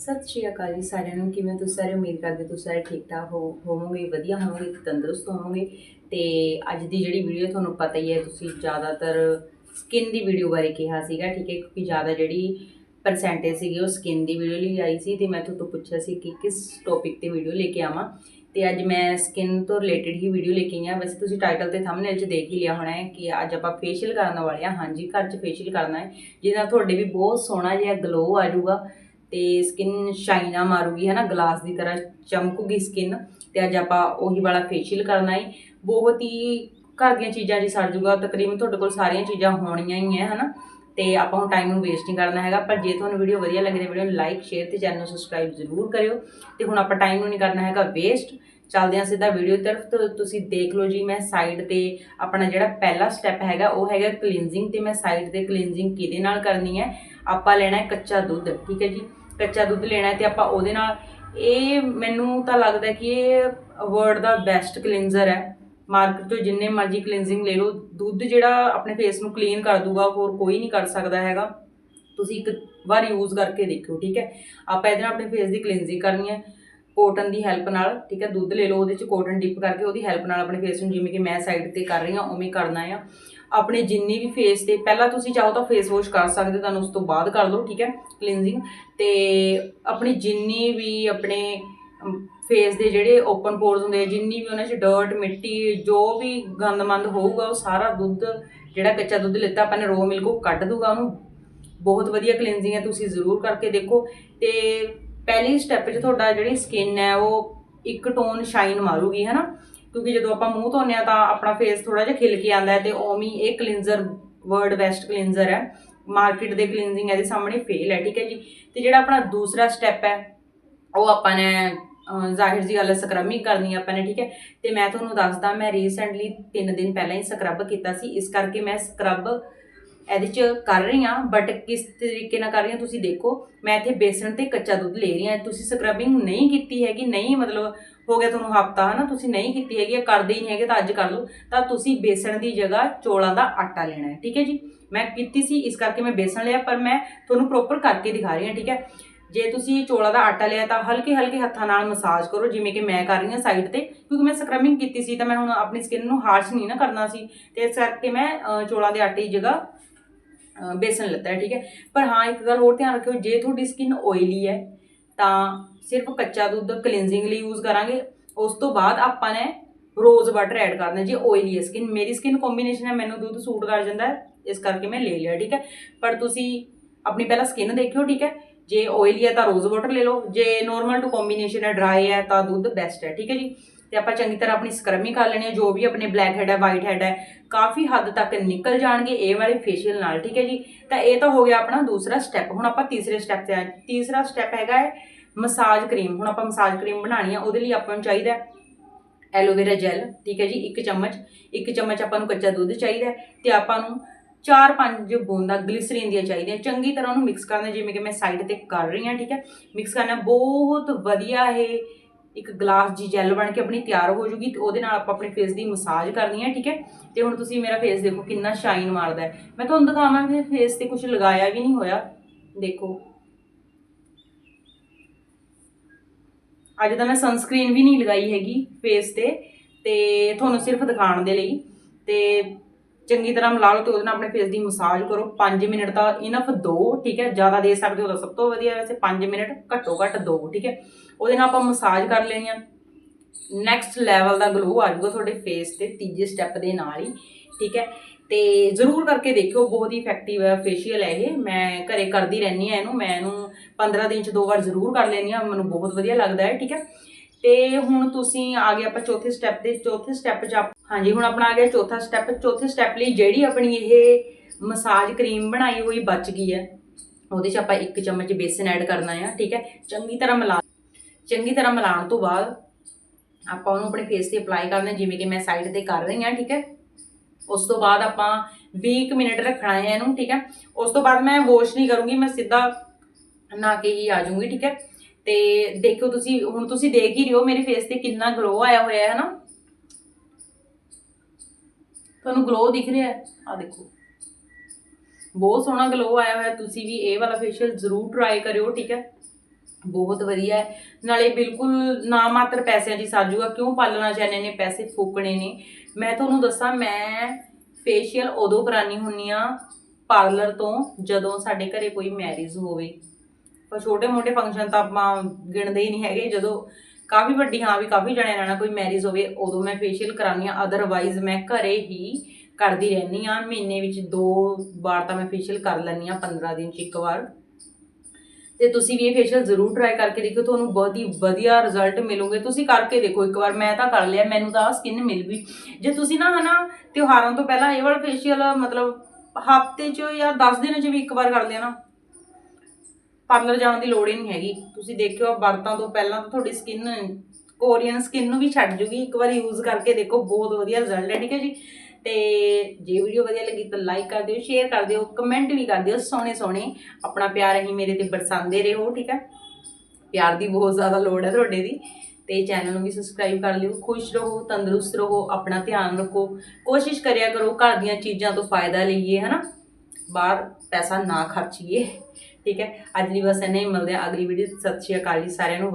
ਸਤਿ ਸ਼੍ਰੀ ਅਕਾਲ ਜੀ ਸਾਰਿਆਂ ਨੂੰ, ਕਿਵੇਂ ਤੁਸੀਂ ਸਾਰੇ? ਉਮੀਦ ਕਰਦੇ ਤੁਸੀਂ ਸਾਰੇ ਠੀਕ ਠਾਕ ਹੋ, ਹੋਵੋਗੇ, ਵਧੀਆ ਹੋਵੋਗੇ ਤੇ ਤੰਦਰੁਸਤ ਹੋਵੋਗੇ। ਤੇ ਅੱਜ ਦੀ ਜਿਹੜੀ ਵੀਡੀਓ ਤੁਹਾਨੂੰ ਪਤਾ ਹੀ ਹੈ, ਤੁਸੀਂ ਜ਼ਿਆਦਾਤਰ ਸਕਿਨ ਦੀ ਵੀਡੀਓ ਬਾਰੇ ਕਿਹਾ ਸੀਗਾ, ਠੀਕ ਹੈ? ਕਿਉਂਕਿ ਜ਼ਿਆਦਾ ਜਿਹੜੀ ਪਰਸੈਂਟੇਜ ਸੀਗੀ, ਉਹ ਸਕਿਨ ਦੀ ਵੀਡੀਓ ਲਈ ਆਈ ਸੀ ਤੇ ਮੈਂ ਤੁਹਾਨੂੰ ਪੁੱਛਿਆ ਸੀ ਕਿ ਕਿਸ ਟੌਪਿਕ ਤੇ ਵੀਡੀਓ ਲੈ ਕੇ ਆਵਾਂ। ਤੇ ਅੱਜ ਮੈਂ ਸਕਿਨ ਤੋਂ ਰਿਲੇਟਡ ਹੀ ਵੀਡੀਓ ਲੈ ਕੇ ਆਈ ਹਾਂ। ਵੈਸੇ ਤੁਸੀਂ ਟਾਈਟਲ ਤੇ ਥੰਬਨੇਲ 'ਚ ਦੇਖ ਹੀ ਲਿਆ ਹੋਣਾ ਹੈ ਕਿ ਅੱਜ ਆਪਾਂ ਫੇਸ਼ੀਅਲ ਕਰਨ ਵਾਲੇ ਹਾਂ। ਹਾਂਜੀ, ਘਰ 'ਚ ਫੇਸ਼ੀਅਲ ਕਰਨਾ ਹੈ, ਜਿਹਦੇ ਨਾਲ ਤੁਹਾਡੇ ਵੀ ਬਹੁਤ ਸੋਹਣਾ ਜਿਹਾ ਗਲੋ ਆ ਜਾਊਗਾ। ਤੇ ਸਕਿਨ ਸ਼ਾਈਨਾ ਮਾਰੂਗੀ ਹੈ ਨਾ ਗਲਾਸ ਦੀ ਤਰ੍ਹਾਂ ਚਮਕੂਗੀ ਸਕਿਨ ਤੇ ਅੱਜ ਆਪਾਂ ਉਹੀ ਵਾਲਾ ਫੇਸ਼ੀਅਲ ਕਰਨਾ ਹੈ ਬਹੁਤ ਹੀ ਘਰ ਦੀਆਂ ਚੀਜ਼ਾਂ ਜੀ ਸਰ ਜੂਗਾ, ਤਕਰੀਬਨ ਤੁਹਾਡੇ ਕੋਲ ਸਾਰੀਆਂ ਚੀਜ਼ਾਂ ਹੋਣੀਆਂ ਹੀ ਹੈ ਹਨਾ? ਤੇ ਆਪਾਂ ਹੁਣ ਟਾਈਮ ਨੂੰ ਵੇਸਟ ਨਹੀਂ ਕਰਨਾ ਹੈਗਾ, ਪਰ ਜੇ ਤੁਹਾਨੂੰ ਵੀਡੀਓ ਵਧੀਆ ਲੱਗੇ ਤਾਂ ਵੀਡੀਓ ਨੂੰ ਲਾਈਕ ਸ਼ੇਅਰ ਤੇ ਚੈਨਲ ਨੂੰ ਸਬਸਕ੍ਰਾਈਬ ਜ਼ਰੂਰ ਕਰਿਓ। ਤੇ ਹੁਣ ਆਪਾਂ ਟਾਈਮ ਨੂੰ ਨਹੀਂ ਕਰਨਾ ਹੈਗਾ ਵੇਸਟ ਚੱਲਦੇ ਹਾਂ ਸਿੱਧਾ ਵੀਡੀਓ ਤਰਫ। ਤੋਂ ਤੁਸੀਂ ਦੇਖ ਲਓ ਜੀ, ਮੈਂ ਸਾਈਡ ਤੇ ਆਪਣਾ ਜਿਹੜਾ ਪਹਿਲਾ ਸਟੈਪ ਹੈਗਾ, ਉਹ ਹੈਗਾ ਕਲੀਨਜ਼ਿੰਗ ਤੇ ਮੈਂ ਸਾਈਡ ਤੇ ਕਲੀਨਜ਼ਿੰਗ ਕਿਹਦੇ ਨਾਲ ਕਰਨੀ ਹੈ ਆਪਾਂ ਲੈਣਾ ਹੈ ਕੱਚਾ ਦੁੱਧ, ਠੀਕ ਹੈ ਜੀ? ਕੱਚਾ ਦੁੱਧ ਲੈਣਾ ਹੈ ਤੇ ਆਪਾਂ ਉਹਦੇ ਨਾਲ, ਇਹ ਮੈਨੂੰ ਤਾਂ ਲੱਗਦਾ ਕਿ ਇਹ ਵਰਡ ਦਾ ਬੈਸਟ ਕਲੀਨਜ਼ਰ ਹੈ। ਮਾਰਕੀਟ ਤੋਂ ਜਿੰਨੇ ਮਰਜ਼ੀ ਕਲੀਨਜ਼ਿੰਗ ਲੈ ਲਓ, ਦੁੱਧ ਜਿਹੜਾ ਆਪਣੇ ਫੇਸ ਨੂੰ ਕਲੀਨ ਕਰ ਦੂਗਾ, ਹੋਰ ਕੋਈ ਨਹੀਂ ਕਰ ਸਕਦਾ ਹੈਗਾ। ਤੁਸੀਂ ਇੱਕ ਵਾਰ ਯੂਜ਼ ਕਰਕੇ ਦੇਖਿਓ, ਠੀਕ ਹੈ? ਆਪਾਂ ਇਹਦੇ ਨਾਲ ਆਪਣੇ ਫੇਸ ਦੀ ਕਲੀਨਜ਼ਿੰਗ ਕਰਨੀ ਹੈ ਕੋਟਨ ਦੀ ਹੈਲਪ ਨਾਲ, ਠੀਕ ਹੈ? ਦੁੱਧ ਲੈ ਲਓ, ਉਹਦੇ ਚ ਕੋਟਨ ਡਿਪ ਕਰਕੇ ਉਹਦੀ ਹੈਲਪ ਨਾਲ ਆਪਣੇ ਫੇਸ ਨੂੰ, ਜਿਵੇਂ ਕਿ ਮੈਂ ਸਾਈਡ ਤੇ ਕਰ ਰਹੀ ਹਾਂ, ਉਵੇਂ ਕਰਨਾ ਆ। ਆਪਣੇ ਜਿੰਨੀ ਵੀ ਫੇਸ ਤੇ, ਪਹਿਲਾਂ ਤੁਸੀਂ ਚਾਹੋ ਤਾਂ ਫੇਸ ਵਾਸ਼ ਕਰ ਸਕਦੇ ਹੋ ਤੁਹਾਨੂੰ ਉਸ ਤੋਂ ਬਾਅਦ ਕਰ ਲਓ, ਠੀਕ ਹੈ? ਕਲੀਨਜ਼ਿੰਗ ਤੇ ਆਪਣੀ ਜਿੰਨੀ ਵੀ ਆਪਣੇ ਫੇਸ ਦੇ ਜਿਹੜੇ ਓਪਨ ਪੋਰਸ ਹੁੰਦੇ ਆ, ਜਿੰਨੀ ਵੀ ਉਹਨਾਂ 'ਚ ਡਰਟ ਮਿੱਟੀ, ਜੋ ਵੀ ਗੰਦਮੰਦ ਹੋਊਗਾ, ਉਹ ਸਾਰਾ ਦੁੱਧ, ਜਿਹੜਾ ਕੱਚਾ ਦੁੱਧ ਲਿੱਤਾ ਆਪਾਂ ਨੇ ਰੋ ਮਿਲਕ ਉਹ ਕੱਢ ਦੂਗਾ ਉਹਨੂੰ। ਬਹੁਤ ਵਧੀਆ ਕਲੀਨਜ਼ਿੰਗ ਹੈ, ਤੁਸੀਂ ਜ਼ਰੂਰ ਕਰਕੇ ਦੇਖੋ। ਤੇ ਪਹਿਲੀ ਸਟੈਪ 'ਚ ਤੁਹਾਡਾ ਜਿਹੜੀ ਸਕਿਨ ਹੈ, ਉਹ ਇੱਕ ਟੋਨ ਸ਼ਾਈਨ ਮਾਰੂਗੀ ਹੈ ਨਾ ਕਿਉਂਕਿ ਜਦੋਂ ਆਪਾਂ ਮੂੰਹ ਧੋਨੇ ਆ ਤਾਂ ਆਪਣਾ ਫੇਸ ਥੋੜਾ ਜਿਹਾ ਖਿਲ ਕੇ ਆਂਦਾ ਹੈ ਤੇ ਉਵੇਂ ਇਹ ਕਲੀਨਜ਼ਰ ਵਰਡ ਬੈਸਟ ਕਲੀਨਜ਼ਰ ਹੈ। ਮਾਰਕੀਟ ਦੇ ਕਲੀਨਜ਼ਿੰਗ ਇਹਦੇ ਸਾਹਮਣੇ ਫੇਲ ਹੈ, ਠੀਕ ਹੈ ਜੀ। ਤੇ ਜਿਹੜਾ ਆਪਣਾ ਦੂਸਰਾ ਸਟੈਪ ਹੈ, ਉਹ ਆਪਾਂ ਨੇ ਜ਼ਾਹਿਰ ਜੀ ਗੱਲ ਸਕਰਬਿੰਗ ਕਰਨੀ ਆਪਾਂ ਨੇ, ਠੀਕ ਹੈ। ਤੇ ਮੈਂ ਤੁਹਾਨੂੰ ਦੱਸਦਾ, ਮੈਂ ਰੀਸੈਂਟਲੀ 3 ਦਿਨ ਪਹਿਲਾਂ ਹੀ ਸਕਰਬ ਕੀਤਾ ਸੀ। ਇਸ ਕਰਕੇ ਮੈਂ ਸਕਰਬ ਇਹਦੇ ਚ ਕਰ ਰਹੀ ਹਾਂ ਬਟ ਕਿਸ ਤਰੀਕੇ ਨਾਲ ਕਰ ਰਹੀ ਹਾਂ ਤੁਸੀਂ ਦੇਖੋ। ਮੈਂ ਇੱਥੇ ਬੇਸਣ ਤੇ ਕੱਚਾ ਦੁੱਧ ਲੈ ਰਹੀ ਹਾਂ। ਤੁਸੀਂ ਸਕਰਬਿੰਗ ਨਹੀਂ ਕੀਤੀ ਹੈਗੀ, ਨਹੀਂ ਮਤਲਬ ਹੋ ਗਿਆ ਤੁਹਾਨੂੰ ਹਫਤਾ ਹਨਾ? ਤੁਸੀਂ ਨਹੀਂ ਕੀਤੀ ਹੈਗੀ ਜਾਂ ਕਰਦੇ ਹੀ ਨਹੀਂ ਹੈਗੇ ਤਾਂ ਅੱਜ ਕਰ ਲਓ। ਤਾਂ ਤੁਸੀਂ ਬੇਸਣ ਦੀ ਜਗ੍ਹਾ ਚੋਲਾਂ ਦਾ ਆਟਾ ਲੈਣਾ ਹੈ ਠੀਕ ਹੈ ਜੀ? ਮੈਂ ਕੀਤੀ ਸੀ ਇਸ ਕਰਕੇ ਮੈਂ ਬੇਸਣ ਲਿਆ ਪਰ ਮੈਂ ਤੁਹਾਨੂੰ ਪ੍ਰੋਪਰ ਕਰਕੇ ਦਿਖਾ ਰਹੀ ਹਾਂ ਠੀਕ ਹੈ? ਜੇ ਤੁਸੀਂ ਚੋਲਾ ਦਾ ਆਟਾ ਲਿਆ ਤਾਂ ਹਲਕੇ ਹਲਕੇ ਹੱਥਾਂ ਨਾਲ ਮਸਾਜ ਕਰੋ ਜਿਵੇਂ ਕਿ ਮੈਂ ਕਰ ਰਹੀ ਹਾਂ ਸਾਈਡ ਤੇ। ਕਿਉਂਕਿ ਮੈਂ ਸਕਰਬਿੰਗ ਕੀਤੀ ਸੀ ਤਾਂ ਮੈਂ ਹੁਣ ਆਪਣੀ ਸਕਿਨ ਨੂੰ ਹਾਰਸ਼ ਨਹੀਂ ਨਾ ਕਰਨਾ ਸੀ। ਤੇ ਇਸ ਕਰਕੇ ਮੈਂ ਅਹ, ਚੌਲਾਂ ਦੇ ਆਟੇ ਦੀ ਜਗ੍ਹਾ ਅਹ, ਬੇਸਨ ਲੱਤਾ ਹੈ ਠੀਕ ਹੈ? ਪਰ ਹਾਂ ਇੱਕ ਗੱਲ ਹੋਰ ਧਿਆਨ ਰੱਖਿਓ ਜੇ ਤੁਹਾਡੀ ਸਕਿਨ ਆਇਲੀ ਹੈ ਤਾਂ ਸਿਰਫ ਕੱਚਾ ਦੁੱਧ ਕਲੀਨਜ਼ਿੰਗ ਲਈ ਯੂਜ਼ ਕਰਾਂਗੇ। ਉਸ ਤੋਂ ਬਾਅਦ ਆਪਾਂ ਨੇ ਰੋਜ਼ ਵਾਟਰ ਐਡ ਕਰਨਾ, ਜੇ ਆਇਲੀ ਹੈ ਸਕਿਨ ਮੇਰੀ ਸਕਿਨ ਕੰਬੀਨੇਸ਼ਨ ਹੈ, ਮੈਨੂੰ ਦੁੱਧ ਸੂਟ ਕਰ ਜਾਂਦਾ ਹੈ, ਇਸ ਕਰਕੇ ਮੈਂ ਲੈ ਲਿਆ, ਠੀਕ ਹੈ? ਪਰ ਤੁਸੀਂ ਆਪਣੀ ਪਹਿਲਾਂ ਸਕਿਨ ਦੇਖਿਓ, ਠੀਕ ਹੈ? ਜੇ ਆਇਲੀ ਹੈ ਤਾਂ ਰੋਜ਼ ਵਾਟਰ ਲੈ ਲਓ। ਜੇ ਨੋਰਮਲ ਟੂ ਕੰਬੀਨੇਸ਼ਨ ਹੈ ਡਰਾਈ ਹੈ ਤਾਂ ਦੁੱਧ ਬੈਸਟ ਹੈ, ਠੀਕ ਹੈ ਜੀ? ਤੇ ਆਪਾਂ ਚੰਗੀ ਤਰ੍ਹਾਂ ਆਪਣੀ ਸਕਰਬਿੰਗ ਕਰ ਲੈਣੀ ਹੈ, ਜੋ ਵੀ ਆਪਣੇ ਬਲੈਕ ਹੈਡ ਹੈ ਵਾਈਟ ਹੈਡ ਹੈ, ਕਾਫੀ ਹੱਦ ਤੱਕ ਨਿਕਲ ਜਾਣਗੇ ਇਹ ਵਾਲੇ ਫੇਸ਼ੀਅਲ ਨਾਲ, ਠੀਕ ਹੈ ਜੀ? ਤਾਂ ਇਹ ਤਾਂ ਹੋ ਗਿਆ ਆਪਣਾ ਦੂਸਰਾ ਸਟੈਪ ਹੁਣ ਆਪਾਂ ਤੀਸਰੇ ਸਟੈਪ ਤੇ ਆ। ਤੀਸਰਾ ਸਟੈਪ ਹੈਗਾ ਹੈ ਮਸਾਜ ਕਰੀਮ ਹੁਣ ਆਪਾਂ ਮਸਾਜ ਕਰੀਮ ਬਣਾਉਣੀ ਆ, ਉਹਦੇ ਲਈ ਆਪਾਂ ਨੂੰ ਚਾਹੀਦਾ ਹੈ ਐਲੋਵੇਰਾ ਜੈਲ ਠੀਕ ਹੈ ਜੀ? ਇੱਕ ਚਮਚ ਇੱਕ ਚਮਚ ਆਪਾਂ ਨੂੰ ਕੱਚਾ ਦੁੱਧ ਚਾਹੀਦਾ ਹੈ ਤੇ ਆਪਾਂ ਨੂੰ 4-5 ਬੂੰਦਾਂ ਗਲਿਸਰੀਨ ਦੀਆਂ ਚਾਹੀਦੀਆਂ ਚੰਗੀ ਤਰ੍ਹਾਂ ਉਹਨੂੰ ਮਿਕਸ ਕਰਨਾ, ਜਿਵੇਂ ਕਿ ਮੈਂ ਸਾਈਡ ਤੇ ਕਰ ਰਹੀ ਹਾਂ, ਠੀਕ ਹੈ? ਮਿਕਸ ਕਰਨਾ, ਬਹੁਤ ਵਧੀਆ ਇਹ ਇੱਕ ਗਲਾਸ ਜੀ ਜੈਲ ਬਣ ਕੇ ਆਪਣੀ ਤਿਆਰ ਹੋ ਜੂਗੀ, ਤੇ ਉਹਦੇ ਨਾਲ ਆਪਾਂ ਆਪਣੇ ਫੇਸ ਦੀ ਮਸਾਜ ਕਰਨੀ ਹੈ, ਠੀਕ ਹੈ? ਤੇ ਹੁਣ ਤੁਸੀਂ ਮੇਰਾ ਫੇਸ ਦੇਖੋ ਕਿੰਨਾ ਸ਼ਾਈਨ ਮਾਰਦਾ ਹੈ। ਮੈਂ ਤੁਹਾਨੂੰ ਦਿਖਾਵਾਂ ਮੇਰੇ ਫੇਸ ਤੇ ਕੁਝ ਲਗਾਇਆ ਵੀ ਨਹੀਂ ਹੋਇਆ। ਦੇਖੋ। ਅੱਜ ਤਾਂ ਮੈਂ ਸਨਸਕ੍ਰੀਨ ਵੀ ਨਹੀਂ ਲਗਾਈ ਹੈਗੀ ਫੇਸ ਤੇ ਤੇ ਤੁਹਾਨੂੰ ਸਿਰਫ ਦਿਖਾਉਣ ਦੇ ਲਈ। ਤੇ ਚੰਗੀ ਤਰ੍ਹਾਂ ਮਿਲਾ ਲਓ ਤੇ ਉਹਦੇ ਨਾਲ ਆਪਣੇ ਫੇਸ ਦੀ ਮਸਾਜ ਕਰੋ। 5 ਮਿੰਟ ਤਾਂ ਇਨਫ ਦੋ, ਠੀਕ ਹੈ? ਜ਼ਿਆਦਾ ਦੇ ਸਕਦੇ ਹੋ ਤਾਂ ਸਭ ਤੋਂ ਵਧੀਆ ਵੈਸੇ 5 ਮਿੰਟ, ਘੱਟੋ ਘੱਟ ਦੋ, ਠੀਕ ਹੈ? ਉਹਦੇ ਨਾਲ ਆਪਾਂ ਮਸਾਜ ਕਰ ਲੈਣੀ ਆ ਨੈਕਸਟ ਲੈਵਲ ਦਾ ਗਲੋ ਆ ਜਾਊਗਾ ਤੁਹਾਡੇ ਫੇਸ ਤੇ, ਤੀਜੇ ਸਟੈਪ ਦੇ ਨਾਲ ਹੀ, ਠੀਕ ਹੈ? ਤੇ ਜ਼ਰੂਰ ਕਰਕੇ ਦੇਖਿਓ, ਬਹੁਤ ਹੀ ਇਫੈਕਟਿਵ ਹੈ ਫੇਸ਼ੀਅਲ ਹੈ ਇਹ। ਮੈਂ ਘਰੇ ਕਰਦੀ ਰਹਿੰਦੀ ਆ ਇਹਨੂੰ, ਮੈਂ ਇਹਨੂੰ 15 ਦਿਨ ਚ ਦੋ ਵਾਰ ਜ਼ਰੂਰ ਕਰ ਲੈਂਦੀ ਆ ਮੈਨੂੰ ਬਹੁਤ ਵਧੀਆ ਲੱਗਦਾ ਹੈ, ਠੀਕ ਹੈ? ਤੇ ਹੁਣ ਤੁਸੀਂ ਆ ਗਏ ਆਪਾਂ ਚੌਥੇ ਸਟੈਪ ਦੇ, ਚੌਥੇ ਸਟੈਪ 'ਚ ਆਪ- ਹਾਂਜੀ, ਹੁਣ ਆਪਣਾ ਆ ਗਿਆ ਚੌਥਾ ਸਟੈਪ ਚੌਥੇ ਸਟੈਪ ਲਈ ਜਿਹੜੀ ਆਪਣੀ ਇਹ ਮਸਾਜ ਕਰੀਮ ਬਣਾਈ ਹੋਈ ਬਚ ਗਈ ਹੈ, ਉਹਦੇ 'ਚ ਆਪਾਂ ਇੱਕ ਚਮਚ ਬੇਸਨ ਐਡ ਕਰਨਾ ਆ, ਠੀਕ ਹੈ? ਚੰਗੀ ਤਰ੍ਹਾਂ ਮਿਲਾ ਚੰਗੀ ਤਰ੍ਹਾਂ ਮਿਲਾਉਣ ਤੋਂ ਬਾਅਦ ਆਪਾਂ ਉਹਨੂੰ ਆਪਣੇ ਫੇਸ ਤੇ ਅਪਲਾਈ ਕਰਨਾ, ਜਿਵੇਂ ਕਿ ਮੈਂ ਸਾਈਡ ਤੇ ਕਰ ਰਹੀ ਹਾਂ, ਠੀਕ ਹੈ? ਉਸ ਤੋਂ ਬਾਅਦ ਆਪਾਂ 20 ਕੁ ਮਿੰਟ ਰੱਖਣਾ ਹੈ ਇਹਨੂੰ, ਠੀਕ ਹੈ? ਉਸ ਤੋਂ ਬਾਅਦ ਮੈਂ ਵਾਸ਼ ਨਹੀਂ ਕਰੂੰਗੀ, ਮੈਂ ਸਿੱਧਾ ਨਾ ਕੇ ਹੀ ਆ ਜਾਊਂਗੀ, ਠੀਕ ਹੈ? ਤੇ ਦੇਖੋ ਤੁਸੀਂ, ਹੁਣ ਤੁਸੀਂ ਦੇਖ ਹੀ ਰਹੇ ਹੋ, ਮੇਰੇ ਫੇਸ ਤੇ ਕਿੰਨਾ ਗਲੋ ਆਇਆ ਹੋਇਆ ਹੈ ਨਾ। ਤੁਹਾਨੂੰ ਗਲੋ ਦਿਖ ਰਿਹਾ ਹੈ। ਆ ਦੇਖੋ। ਬਹੁਤ ਸੋਹਣਾ ਗਲੋ ਆਇਆ ਹੋਇਆ, ਤੁਸੀਂ ਵੀ ਇਹ ਵਾਲਾ ਫੇਸ਼ੀਅਲ ਜ਼ਰੂਰ ਟਰਾਈ ਕਰਿਓ, ਠੀਕ ਹੈ। ਬਹੁਤ ਵਧੀਆ ਹੈ। ਨਾਲੇ ਬਿਲਕੁਲ ਨਾ ਮਾਤਰ ਪੈਸਿਆਂ ਦੀ ਸਾਜੂਗਾ ਕਿਉਂ ਪਾਲਣਾ ਚਾਹਨੇ ਨੇ, ਪੈਸੇ ਫੂਕਣੇ ਨੇ। ਮੈਂ ਤੁਹਾਨੂੰ ਦੱਸਾਂ, ਮੈਂ ਫੇਸ਼ੀਅਲ ਉਦੋਂ ਕਰਾਨੀ ਹੁੰਨੀ ਆ ਪਾਰਲਰ ਤੋਂ ਜਦੋਂ ਸਾਡੇ ਘਰੇ ਕੋਈ ਮੈਰਿਜ ਹੋਵੇ। ਪਰ ਛੋਟੇ ਮੋਟੇ ਫੰਕਸ਼ਨ ਤਾਂ ਆਪਾਂ ਗਿਣਦੇ ਹੀ ਨਹੀਂ ਹੈਗੇ। ਜਦੋਂ ਕਾਫੀ ਵੱਡੀ ਹਾਂ ਵੀ ਕਾਫੀ ਜਣੇ ਨਾਲ ਕੋਈ ਮੈਰਿਜ ਹੋਵੇ, ਉਦੋਂ ਮੈਂ ਫੇਸ਼ੀਅਲ ਕਰਾਨੀ ਆ ਅਦਰਵਾਈਜ਼ ਮੈਂ ਘਰੇ ਹੀ ਕਰਦੀ ਰਹਿੰਦੀ ਆ ਮਹੀਨੇ ਵਿੱਚ ਦੋ ਵਾਰ ਤਾਂ ਮੈਂ ਫੇਸ਼ੀਅਲ ਕਰ ਲੈਂਦੀ ਆ 15 ਦਿਨ ਚ ਇੱਕ ਵਾਰ। ਤੇ ਤੁਸੀਂ ਵੀ ਇਹ ਫੇਸ਼ੀਅਲ ਜ਼ਰੂਰ ਟਰਾਈ ਕਰਕੇ ਦੇਖੋ ਤੁਹਾਨੂੰ ਬਹੁਤ ਹੀ ਵਧੀਆ ਰਿਜ਼ਲਟ ਮਿਲੂਗੇ। ਤੁਸੀਂ ਕਰਕੇ ਦੇਖੋ, ਇੱਕ ਵਾਰ ਮੈਂ ਤਾਂ ਕਰ ਲਿਆ, ਮੈਨੂੰ ਤਾਂ ਸਕਿਨ ਮਿਲ ਵੀ ਜੇ ਤੁਸੀਂ ਨਾ ਹਨਾ, ਤਿਉਹਾਰਾਂ ਤੋਂ ਪਹਿਲਾਂ ਇਹ ਵਾਲਾ ਫੇਸ਼ੀਅਲ ਮਤਲਬ ਹਫ਼ਤੇ 'ਚ ਜਾਂ 10 ਦਿਨਾਂ 'ਚ ਵੀ ਇੱਕ ਵਾਰ ਕਰ ਲਿਆ ਨਾ ਪਾਰਲਰ ਜਾਣ ਦੀ ਲੋੜ ਹੀ ਨਹੀਂ ਹੈਗੀ। ਤੁਸੀਂ ਦੇਖਿਓ ਵਰਤਾਂ ਤੋਂ ਪਹਿਲਾਂ ਤਾਂ ਤੁਹਾਡੀ ਸਕਿਨ ਕੋਰੀਅਨ ਸਕਿਨ ਨੂੰ ਵੀ ਛੱਡ ਜੂਗੀ। ਇੱਕ ਵਾਰ ਯੂਜ਼ ਕਰਕੇ ਦੇਖੋ, ਬਹੁਤ ਵਧੀਆ ਰਿਜ਼ਲਟ ਹੈ, ਠੀਕ ਹੈ ਜੀ। ਤੇ ਜੇ ਵੀਡੀਓ ਵਧੀਆ ਲੱਗੀ ਤਾਂ ਲਾਈਕ ਕਰ ਦਿਓ ਸ਼ੇਅਰ ਕਰ ਦਿਓ ਕਮੈਂਟ ਵੀ ਕਰ ਦਿਓ ਸੋਹਣੇ ਸੋਹਣੇ। ਆਪਣਾ ਪਿਆਰ ਹੀ ਮੇਰੇ ਤੇ ਬਰਸਾਉਂਦੇ ਰਹੋ, ਠੀਕ ਹੈ। ਪਿਆਰ ਦੀ ਬਹੁਤ ਜ਼ਿਆਦਾ ਲੋੜ ਹੈ ਤੁਹਾਡੇ ਦੀ। ਤੇ ਚੈਨਲ ਨੂੰ ਵੀ ਸਬਸਕ੍ਰਾਈਬ ਕਰ ਲਿਓ, ਖੁਸ਼ ਰਹੋ, ਤੰਦਰੁਸਤ ਰਹੋ, ਆਪਣਾ ਧਿਆਨ ਰੱਖੋ। ਕੋਸ਼ਿਸ਼ ਕਰਿਆ ਕਰੋ ਘਰ ਦੀਆਂ ਚੀਜ਼ਾਂ ਤੋਂ ਫਾਇਦਾ ਲਈਏ, ਹਨਾ। ਬਾਹਰ ਪੈਸਾ ਨਾ ਖਰਚੀਏ। ਠੀਕ ਹੈ? ਅੱਜ ਲਈ ਬਸ ਇੰਨਾ ਹੀ ਮਿਲਦੇ ਆ ਅਗਲੀ ਵੀਡੀਓ ਸਤਿ ਸ਼੍ਰੀ ਅਕਾਲ ਜੀ ਸਾਰਿਆਂ ਨੂੰ।